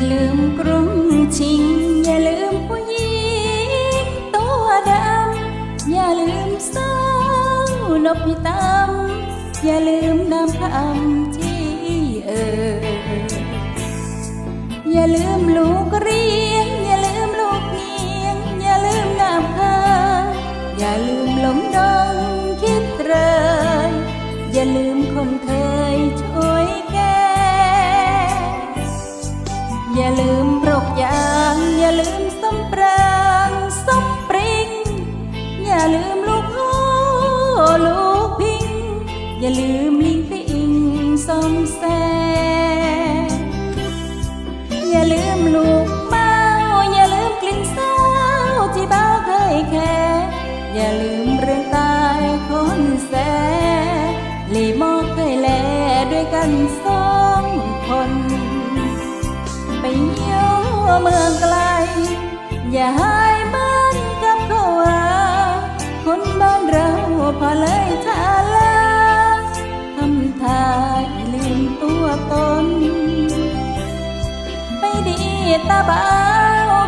อย่าลืมกรุงชิง อย่าลืมผู้หญิงตัวดำ อย่าลืมสาวนพิตำอย่าลืมน้ำคำที่เออ อย่าลืมลูกเรียนอย่าลืมลูกเนียง อย่าลืมน้ำค้างอย่าลืมลงดงคิดเรยอย่าลืมค ลืมสมปรางสมปริง อย่าลืมลูกพ่อลูกพิง อย่าลืมลิงปิงสมแสอย่าลืมลูกเมาอย่าลืมกลิ่นเศร้าที่บ้าเคยแค่อย่าลืมเรื่องตายคนแสลีมอกเคยแลด้วยกันสองคน ไปเยี่ยวเมืองไกล อย่าหายมันกับเขาว่าคนบ้านเราพอเลยทาลาทำทายลืมตัวตน ไปดีตาบ้า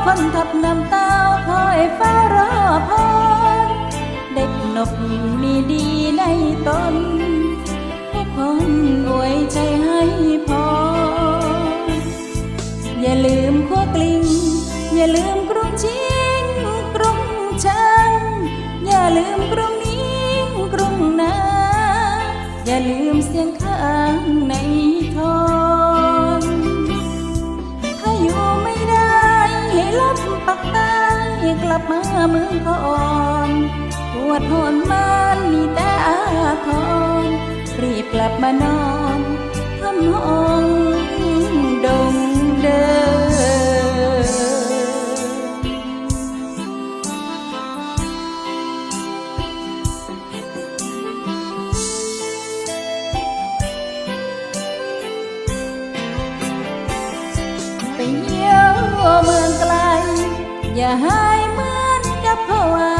คนทับน้ำเต้าคอยเฝ้ารอพรเด็กนกมีดีในตนทุกคนอวยใจให้พออย่าลืมขั้วกลิ้งอย่าลืม ลืมกรุงนิ้งกรุงนาอย่าลืมเสียงข้างในทอนถ้าอยู่ไม่ได้ให้ลบปักใต้กลับมาเมืองก่อนปวดหอนมันมีแต่อาทรรีบกลับมานอน เยี่ยวเมืองไกล อย่าหายเหมือนกับเขาวา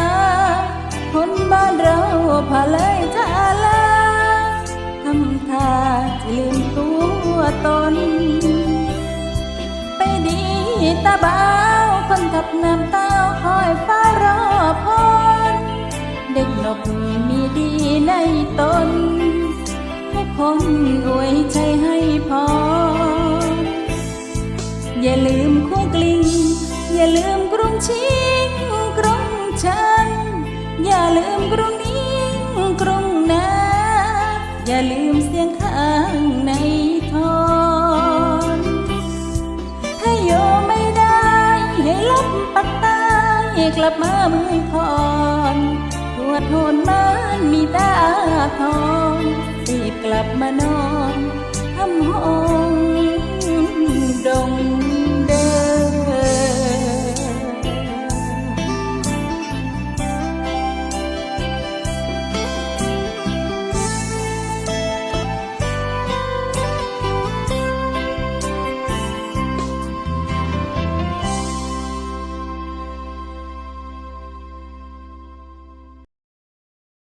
คนบ้านเราพาเลยทาลาทำท่าจะลืมตัวตน ไปดีตาบ้าคนทับน้ำเต้าคอยฟ้ารอพรเด็กนกมีดีในตนทุกคนอวยใจให้พร อย่าลืมคู่กลิ้งอย่าลืมกรุงชิงกรุงชัน อย่าลืมกรุงนิ้งกรุงนาอย่าลืมเสียงข้างในทอนถ้าอยู่ไม่ได้ให้ลบปักใต้กลับมาเมืองคอนปวดโหนมันมีตาทองรีบกลับมานอนทำห้อง